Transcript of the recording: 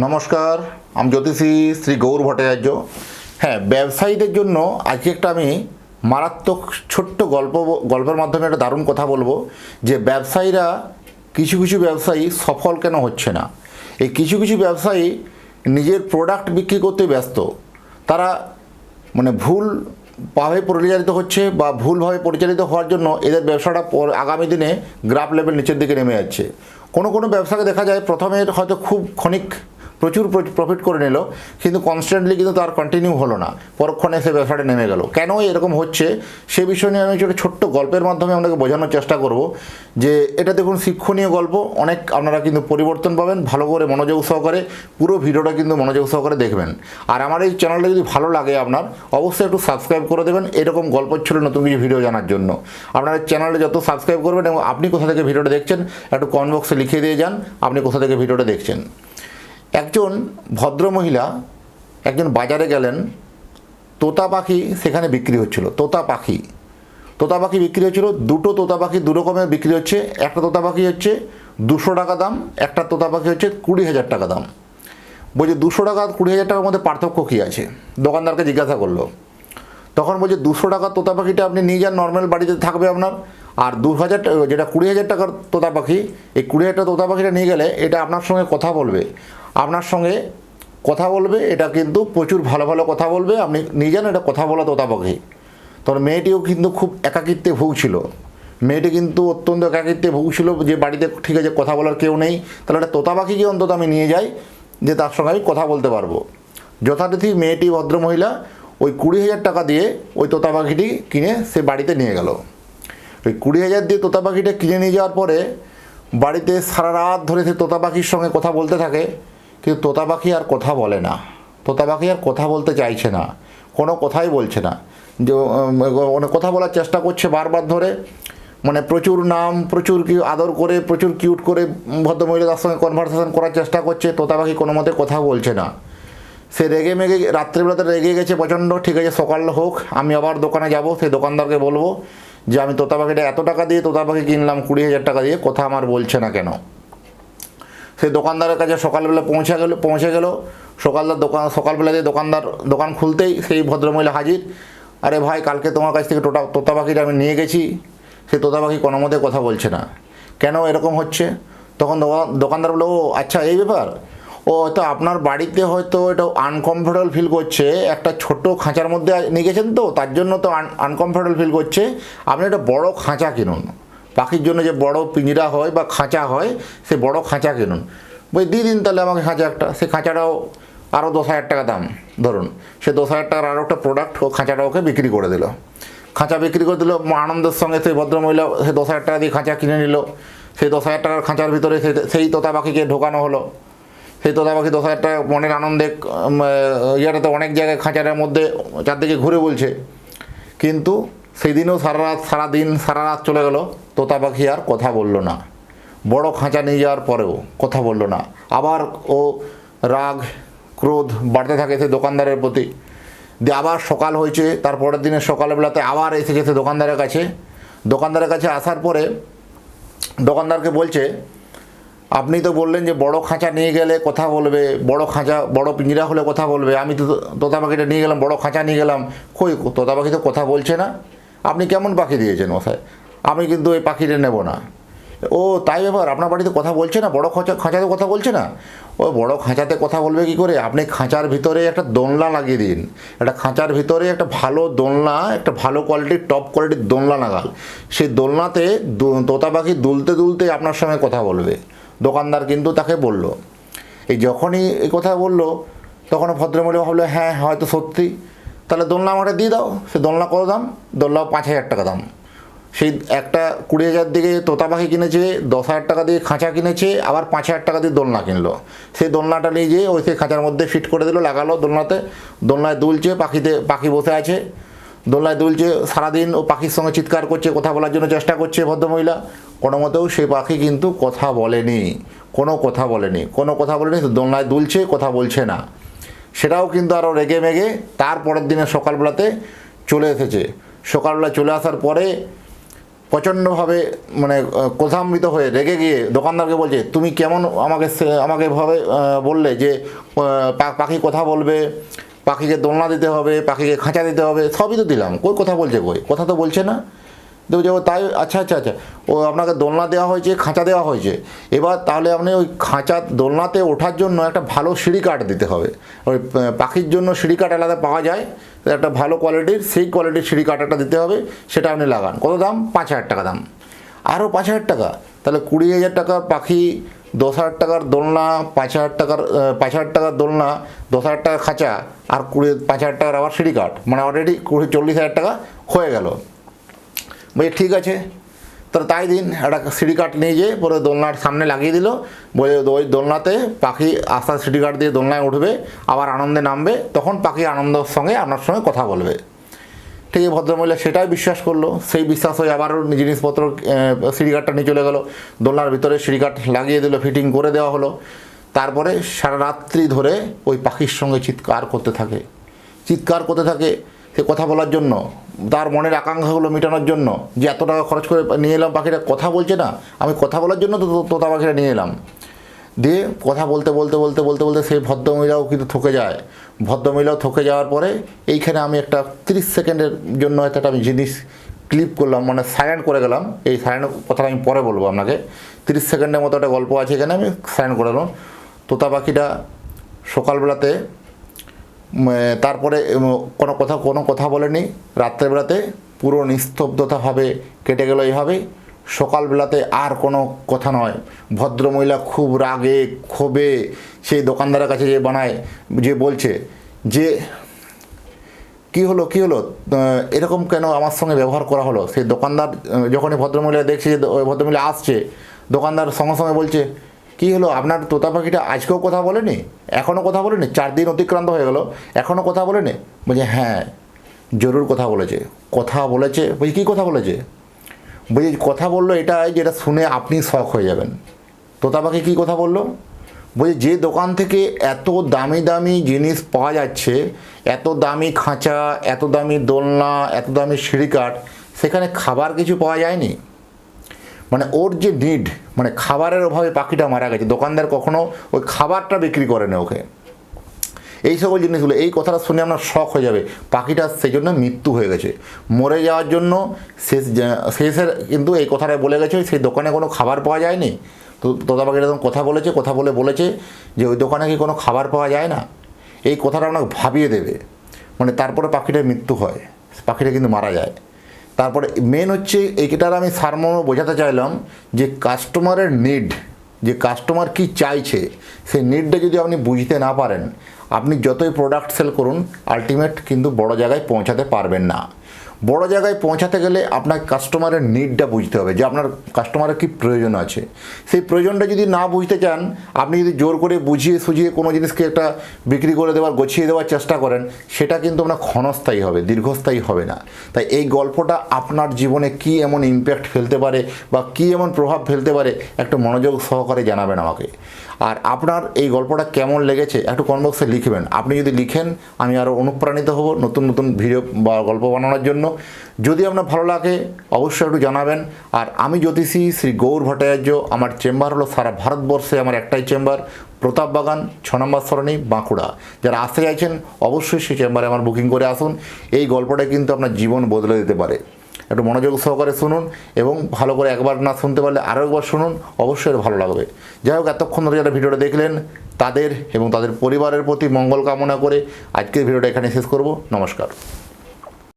নমস্কার, আমি জ্যোতিষী শ্রী গৌর ভট্টাচার্য। হ্যাঁ ব্যবসায়ীদের জন্য আজকে একটা আমি মারাত্মক ছোট্ট গল্প গল্পের মাধ্যমে একটা দারুণ কথা বলব যে ব্যবসায়ীরা কিছু কিছু ব্যবসায়ী সফল কেন হচ্ছে না। এই কিছু কিছু ব্যবসায়ী নিজের প্রোডাক্ট বিক্রি করতে ব্যস্ত। তারা মানে ভুল ভাবে পরিচালিত হচ্ছে বা ভুলভাবে পরিচালিত হওয়ার জন্য এদের ব্যবসাটা আগামী দিনে গ্রাফ লেভেল নিচের দিকে নেমে যাচ্ছে। কোনো কোনো ব্যবসাকে দেখা যায় প্রথমে হয়তো খুব ক্ষণিক প্রচুর প্রফিট করে নিল, কিন্তু কনস্ট্যান্টলি কিন্তু তার কন্টিনিউ হলো না। পরক্ষণে সে ব্যবসাটা নেমে গেল। কেন এরকম হচ্ছে, সে বিষয় নিয়ে আমি একটা ছোট্ট গল্পের মাধ্যমে আপনাকে বোঝানোর চেষ্টা করব, যে এটা দেখুন শিক্ষণীয় গল্প, অনেক আপনারা কিন্তু পরিবর্তন পাবেন, ভালো করে মনোযোগ সহকারে, পুরো ভিডিওটা কিন্তু মনোযোগ সহকারে দেখবেন। আর আমার এই চ্যানেলটা যদি ভালো লাগে আপনার, অবশ্যই একটু সাবস্ক্রাইব করে দেবেন, এরকম গল্প ছিল নতুন কিছু ভিডিও জানার জন্য। আপনার চ্যানেলে যত সাবস্ক্রাইব করবেন এবং আপনি কোথা থেকে ভিডিওটা দেখছেন, একটু কমেন্ট বক্সে লিখে দিয়ে যান, আপনি কোথা থেকে ভিডিওটা দেখছেন। একজন ভদ্র মহিলা একজন বাজারে গেলেন, তোতা পাখি সেখানে বিক্রি হচ্ছিল, তোতা পাখি। তোতা পাখি বিক্রি হচ্ছিল, দুটো তোতা পাখি দু রকমের বিক্রি হচ্ছে, একটা তোতা পাখি হচ্ছে দুশো টাকা দাম, একটা তোতা পাখি হচ্ছে কুড়ি হাজার টাকা দাম। বলছে, দুশো টাকা, কুড়ি হাজার টাকার মধ্যে পার্থক্য কী আছে? দোকানদারকে জিজ্ঞাসা করল। তখন বলছে, দুশো টাকার তোতা পাখিটা আপনি নিয়ে যান, নর্মাল বাড়িতে থাকবে আপনার। আর দু হাজার যেটা কুড়ি হাজার টাকার তোতা পাখি, এই কুড়ি হাজার টাকা তোতা পাখিটা নিয়ে গেলে এটা আপনার সঙ্গে কথা বলবে। আপনার সঙ্গে কথা বলবে, এটা কিন্তু প্রচুর ভালো ভালো কথা বলবে। আপনি নিয়ে যান, এটা কথা বলা তোতা পাখি। তখন মেয়েটিও কিন্তু খুব একাকিত্বে ভুগছিল। মেয়েটি কিন্তু অত্যন্ত একাকিত্বে ভুগছিল যে বাড়িতে ঠিক আছে কথা বলার কেউ নেই, তাহলে একটা তোতা পাখিকে অন্তত আমি নিয়ে যাই, যে তার সঙ্গে আমি কথা বলতে পারব। যথারীতি মেয়েটি ভদ্রমহিলা ওই কুড়ি হাজার টাকা দিয়ে ওই তোতা পাখিটি কিনে সে বাড়িতে নিয়ে গেল। ওই কুড়ি হাজার দিয়ে তোতা পাখিটা কিনে নিয়ে যাওয়ার পরে বাড়িতে সারা রাত ধরে সে তোতা পাখির সঙ্গে কথা বলতে থাকে, কিন্তু তোতা পাখি আর কথা বলে না। তোতা পাখি আর কথা বলতে চাইছে না, কোনো কথাই বলছে না। যে মানে কথা বলার চেষ্টা করছে বারবার ধরে মানে প্রচুর নাম, প্রচুর কি আদর করে, প্রচুর কিউট করে ভদ্রমহিলা তার সঙ্গে কনভারসেশন করার চেষ্টা করছে, তোতা পাখি কোনো মতে কথা বলছে না। সে রেগে মেগে, রাত্রিবেলাতে রেগে গেছে প্রচণ্ড, ঠিক আছে, সকাল হোক, আমি আবার দোকানে যাব, সেই দোকানদারকে বলব যে আমি তোতা পাখিটা এত টাকা দিয়ে তোতা পাখি কিনলাম কুড়ি হাজার টাকা দিয়ে, কথা আমার বলছে না কেন? সেই দোকানদারের কাছে সকালবেলা পৌঁছে গেল পৌঁছে গেল, সকালদার দোকান, সকালবেলা দিয়ে দোকানদার, দোকান খুলতেই সেই ভদ্রমহিলা হাজির। আরে ভাই, কালকে তোমার কাছ থেকে টোটা তোতা পাখিটা আমি নিয়ে গেছি সে তোতা পাখি কোনো মতে কথা বলছে না। কেন এরকম হচ্ছে? তখন দোকান- দোকানদার বলল, ও আচ্ছা এই ব্যাপার? ও হয়তো আপনার বাড়িতে হয়তো এটা আনকমফোর্টেবল ফিল করছে। একটা ছোট খাঁচার মধ্যে নিয়ে গেছেন তো, তার জন্য তো আনকমফোর্টেবল ফিল করছে। আপনি একটা বড় খাঁচা কিনুন। পাখির জন্য যে বড় পিঞ্জরা হয় বা খাঁচা হয়, সে বড় খাঁচা কিনুন। বই দিয়ে দিন তাহলে আমাকে খাঁচা একটা। সে খাঁচাটাও আরও দশ হাজার টাকা দাম, ধরুন। সে দশ হাজার টাকার আরও একটা প্রোডাক্ট ও খাঁচাটা ওকে বিক্রি করে দিল। খাঁচা বিক্রি করে দিল আনন্দের সঙ্গে সেই ভদ্রমহিলা সে দশ হাজার টাকা দিয়ে খাঁচা কিনে নিল। সেই দশ হাজার টাকার খাঁচার ভিতরে সেই তোতা পাখিকে ঢোকানো হলো। সেই তোতা পাখি দশ হাজার টাকা মনের আনন্দে ইয়েটাতে অনেক জায়গায় খাঁচাটার মধ্যে চারদিকে ঘুরে বলছে। কিন্তু সেই দিনও সারা রাত, সারা দিন, সারা রাত চলে গেল, তোতা পাখি আর কথা বলল না। বড় খাঁচা নিয়ে যাওয়ার পরেও কথা বলল না। আবার ও রাগ, ক্রোধ বাড়তে থাকে সে দোকানদারের প্রতি। দিয়ে আবার সকাল হয়েছে, তারপরের দিনের সকালবেলাতে আবার এসে গেছে দোকানদারের কাছে। দোকানদারের কাছে আসার পরে দোকানদারকে বলছে আপনি তো বললেন যে বড় খাঁচা নিয়ে গেলে কথা বলবে, বড় খাঁচা, বড় পিঞ্জরা হলে কথা বলবে। আমি তো তোতা পাখিটা নিয়ে গেলাম, বড় খাঁচা নিয়ে গেলাম। কই তোতা পাখি তো কথা বলছে না। আপনি কেমন পাখি দিয়েছেন মশাই? আমি কিন্তু এই পাখিটা নেব না। ও, তাই ব্যাপার? আপনার বাড়িতে কথা বলছে না? বড় খাঁচা, খাঁচাতে কথা বলছে না? ও, বড় খাঁচাতে কথা বলবে কি করে? আপনি খাঁচার ভিতরে একটা দোলনা লাগিয়ে দিন। একটা খাঁচার ভিতরে একটা ভালো দোলনা, একটা ভালো কোয়ালিটির টপ কোয়ালিটির দোলনা লাগাল। সেই দোলনাতে তোতা পাখি দুলতে দুলতে আপনার সঙ্গে কথা বলবে। দোকানদার কিন্তু তাকে বলল। এই যখনই এই কথা বলল তখন ভদ্রমহিলা ভাবলো হ্যাঁ হয়তো সত্যি। তাহলে দোলনা আমাকে দিয়ে দাও, সে দোলনা কত দাম? দোলনাও পাঁচ হাজার টাকা দাম। সেই একটা কুড়ি হাজার দিকে তোতা পাখি কিনেছে, দশ হাজার টাকা দিয়ে খাঁচা কিনেছে, আবার পাঁচ হাজার টাকা দিয়ে দোলনা কিনলো। সেই দোলনাটা নিয়ে যেয়ে ওই সেই খাঁচার মধ্যে ফিট করে দিল, লাগালো দোলনাতে। দোলনায় দুলছে, পাখিতে, পাখি বসে আছে। দোলনায় দুলছে, সারাদিন ও পাখির সঙ্গে চিৎকার করছে, কথা বলার জন্য চেষ্টা করছে ভদ্রমহিলা। কোনো মতেও সেই পাখি কিন্তু কথা বলেনি কোনো কথা বলেনি কোনো কথা বলেনি দোলনায় দুলছে কথা বলছে না। সেটাও কিন্তু আরও রেগে মেগে তার পরের দিনে সকালবেলাতে চলে এসেছে। সকালবেলা চলে আসার পরে প্রচণ্ডভাবে মানে ক্রোধান্বিত হয়ে রেগে গিয়ে দোকানদারকে বলছে তুমি কেমন আমাকে আমাকে আহ, বললে যে পাখি কথা বলবে পাখিকে দোলনা দিতে হবে পাখিকে খাঁচা দিতে হবে সবই তো দিলাম কই কথা বলছে কই? কথা তো বলছে না। দেখো যাব তাই আচ্ছা আচ্ছা আচ্ছা। ও আপনাকে দোলনা দেওয়া হয়েছে, খাঁচা দেওয়া হয়েছে। এবার তাহলে আপনি ওই খাঁচা দোলনাতে ওঠার জন্য একটা ভালো সিঁড়ি কাঠ দিতে হবে। ওই পাখির জন্য সিঁড়ি কাঠ আলাদা পাওয়া যায়। একটা ভালো কোয়ালিটির, সেই কোয়ালিটির সিঁড়ি কাঠ একটা দিতে হবে, সেটা আপনি লাগান। কত দাম? পাঁচ হাজার টাকা দাম। আরও পাঁচ হাজার টাকা। তাহলে কুড়ি হাজার টাকার পাখি, দশ হাজার টাকার দোলনা, পাঁচ হাজার টাকার পাঁচ হাজার টাকার দোলনা, দশ হাজার টাকার খাঁচা, আর কুড়ি, পাঁচ হাজার টাকার আবার সিঁড়ি কাঠ। মানে অলরেডি কুড়ি, চল্লিশ হাজার টাকা হয়ে গেল। বলছে ঠিক আছে। তাহলে তাই দিন একটা সিঁড়ি কাঠ নিয়ে যেয়ে পরে দোলনার সামনে লাগিয়ে দিল। বলে ওই দোলনাতে পাখি আস্তে সিঁড়ি কাঠ দিয়ে দোলনায় উঠবে আবার আনন্দে নামবে তখন পাখি আনন্দের সঙ্গে আপনার সঙ্গে কথা বলবে। ঠিক আছে ভদ্রমহিলা সেটাই বিশ্বাস করল। সেই বিশ্বাস হয়ে আবারও জিনিসপত্র আহ, সিঁড়িঘাটটা নিয়ে চলে গেলো। দোলনার ভিতরে সিঁড়িঘাট লাগিয়ে দিল ফিটিং করে দেওয়া হলো। তারপরে সারা রাত্রি ধরে ওই পাখির সঙ্গে চিৎকার করতে থাকে। চিৎকার করতে থাকে সে কথা বলার জন্য। তার মনের আকাঙ্ক্ষাগুলো মেটানোর জন্য যে এত টাকা খরচ করে নিয়ে এলাম পাখিটা কথা বলছে না। আমি কথা বলার জন্য তো তোতা পাখিটা নিয়ে এলাম। দিয়ে কথা বলতে বলতে বলতে বলতে বলতে সেই ভদ্রমহিলাও কিন্তু থকে যায়। ভদ্রমহিলাও থকে যাওয়ার পরে এইখানে আমি একটা তিরিশ সেকেন্ডের জন্য হয়তো একটা আমি জিনিস ক্লিপ করলাম মানে সাইলেন্ট করে গেলাম। এই সাইলেন্ট কথাটা আমি পরে বলব আপনাকে। তিরিশ সেকেন্ডের মতো একটা গল্প আছে এখানে, আমি সাইলেন্ট করে দিলাম তোতা পাখিটা সকালবেলাতে তারপরে কোনো কথা কোনো কথা বলেনি। রাত্রেবেলাতে পুরো নিস্তব্ধতাভাবে কেটে গেল এইভাবেই সকালবেলাতে আর কোনো কথা নয়। ভদ্রমহিলা খুব রাগে, ক্ষোভে সেই দোকানদারের কাছে যে বানায় যে বলছে যে, কি হলো কি হলো? এরকম কেন আমার সঙ্গে ব্যবহার করা হলো? সেই দোকানদার যখনই ভদ্রমহিলা দেখছে যে ভদ্রমহিলা আসছে, দোকানদার সঙ্গে সঙ্গে বলছে কি হলো? আপনার তোতা পাখিটা আজকেও কথা বলেনি? এখনও কথা বলেনি? চার দিন অতিক্রান্ত হয়ে গেল। এখনও কথা বলেনি? বলছে হ্যাঁ জরুর কথা বলেছে। কথা বলেছে? বলছি, কী কথা বলেছে? বলছি, কথা বলল এটাই যেটা শুনে আপনি শখ হয়ে যাবেন। তোতা পাখি কী কথা বলল? বলছি, যে দোকান থেকে এত দামি দামি জিনিস পাওয়া যাচ্ছে, এত দামি খাঁচা, এত দামি দোলনা, এত দামি সিঁড়িকাঠ, সেখানে খাবার কিছু পাওয়া যায়নি? মানে ওর যে নিড মানে খাবারের অভাবে পাখিটা মারা গেছে, দোকানদার কখনো ওই খাবারটা বিক্রি করে না ওকে। এই সকল জিনিসগুলো, এই কথাটা শুনে আপনার শখ হয়ে যাবে। পাখিটা সেই জন্য মৃত্যু হয়ে গেছে। মরে যাওয়ার জন্য শেষ শেষের কিন্তু এই কথাটা বলে গেছে, সেই দোকানে কোনো খাবার পাওয়া যায়নি। তো তোতা পাখিটা তখন কথা বলেছে, কথা বলে বলেছে যে ওই দোকানে কি কোনো খাবার পাওয়া যায় না? এই কথাটা আপনাকে ভাবিয়ে দেবে। মানে তারপরে পাখিটার মৃত্যু হয়, পাখিটা কিন্তু মারা যায়। তারপরে মেন হচ্ছে এইটার আমি সারমর্ম বোঝাতে চাইলাম যে কাস্টমারের নিড যে কাস্টমার কি চাইছে, সেই নিডটা যদি আপনি বুঝতে না পারেন, আপনি যতই প্রোডাক্ট সেল করুন আলটিমেট কিন্তু বড় জায়গায় পৌঁছাতে পারবেন না। বড় জায়গায় পৌঁছাতে গেলে আপনার কাস্টমারের নিডটা বুঝতে হবে যে আপনার কাস্টমারের কী প্রয়োজন আছে। সেই প্রয়োজনটা যদি না বুঝতে চান, আপনি যদি জোর করে বুঝিয়ে সুঝিয়ে কোনো জিনিসকে একটা বিক্রি করে দেওয়ার, গছিয়ে দেওয়ার চেষ্টা করেন, সেটা কিন্তু আপনার ক্ষণস্থায়ী হবে, দীর্ঘস্থায়ী হবে না। তাই এই গল্পটা আপনার জীবনে কি এমন ইম্প্যাক্ট ফেলতে পারে বা কি এমন প্রভাব ফেলতে পারে, একটা মনোযোগ সহকারে জানাবেন আমাকে। আর আপনার এই গল্পটা কেমন লেগেছে একটু কমেন্ট বক্সে লিখবেন। আপনি যদি লিখেন, আমি আরও অনুপ্রাণিত হব নতুন নতুন ভিডিও বা গল্প বানানোর জন্য। যদি আপনার ভালো লাগে, অবশ্যই একটু জানাবেন। আর আমি জ্যোতিষী শ্রী গৌর ভট্টাচার্য, আমার চেম্বার হলো সারা ভারতবর্ষে আমার একটাই চেম্বার, প্রতাপ বাগান, ছ নম্বর সরণি, বাঁকুড়া। যারা আসতে চাইছেন, অবশ্যই সেই চেম্বারে আমার বুকিং করে আসুন। এই গল্পটা কিন্তু আপনার জীবন বদলে দিতে পারে। একটু মনোযোগ সহকারে শুনুন এবং ভালো করে একবার না শুনতে পারলে আরও একবার শুনুন, অবশ্যই ভালো লাগবে। যাই হোক, এতক্ষণ ধরে যারা ভিডিওটা দেখলেন, তাদের এবং তাদের পরিবারের প্রতি মঙ্গল কামনা করে আজকের ভিডিওটা এখানে শেষ করব। নমস্কার।